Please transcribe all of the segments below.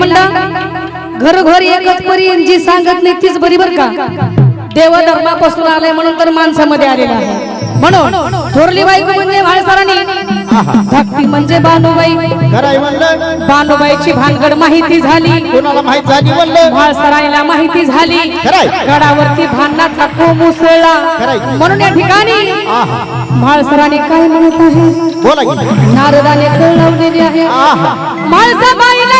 म्हणला घर एकच परी जी सांगत नाही तीच बरी बर का? देव धर्मापासून आलाय म्हणून तर माणसामध्ये आलेला आहे. म्हणून थोरली बाई म्हणजे म्हाळसरांनी भक्ती म्हणजे बानुबाई बानुबाईची भानगड माहिती झाली. कोणाला माहिती झाली गडावरती भांडणाचा कोंब मुसळला म्हणून या ठिकाणी म्हाळसराने काय म्हणत आहे? नारदाने कळवलेली आहे. म्हाळसाबाईला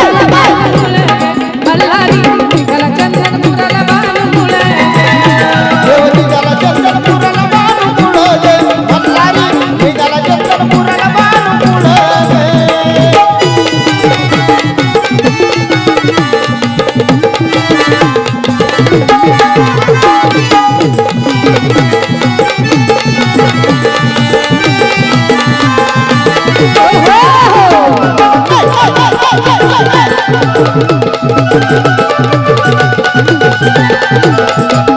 Thank you.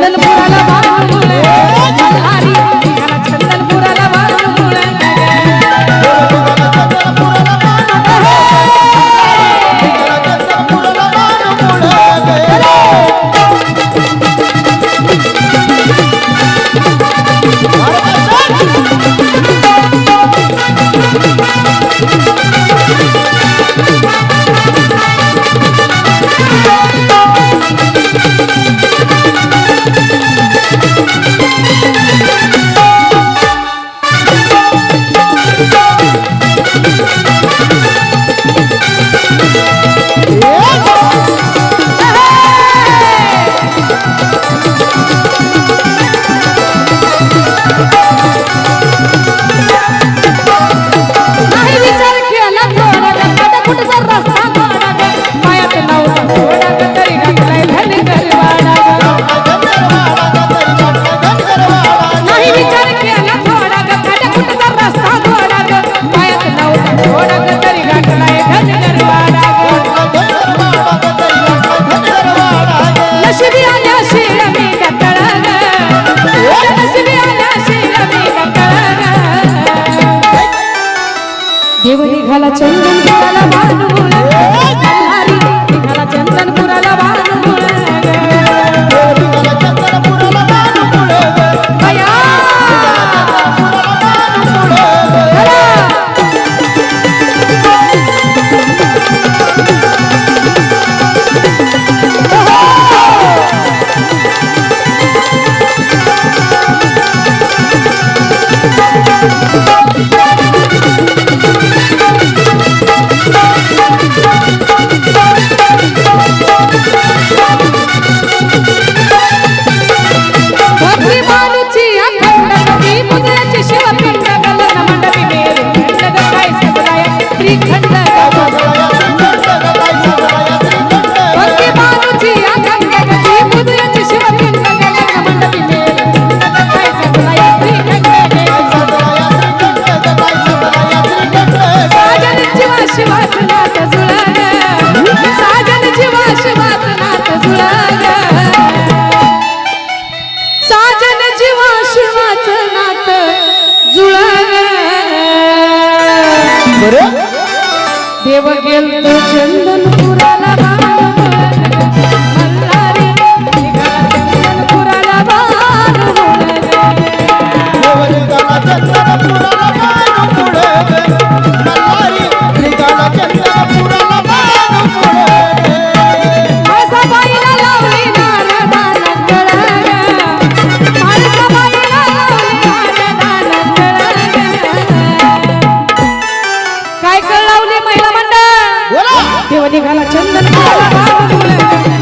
Dala mo విహల చందం देव निघाला चंदनपुराला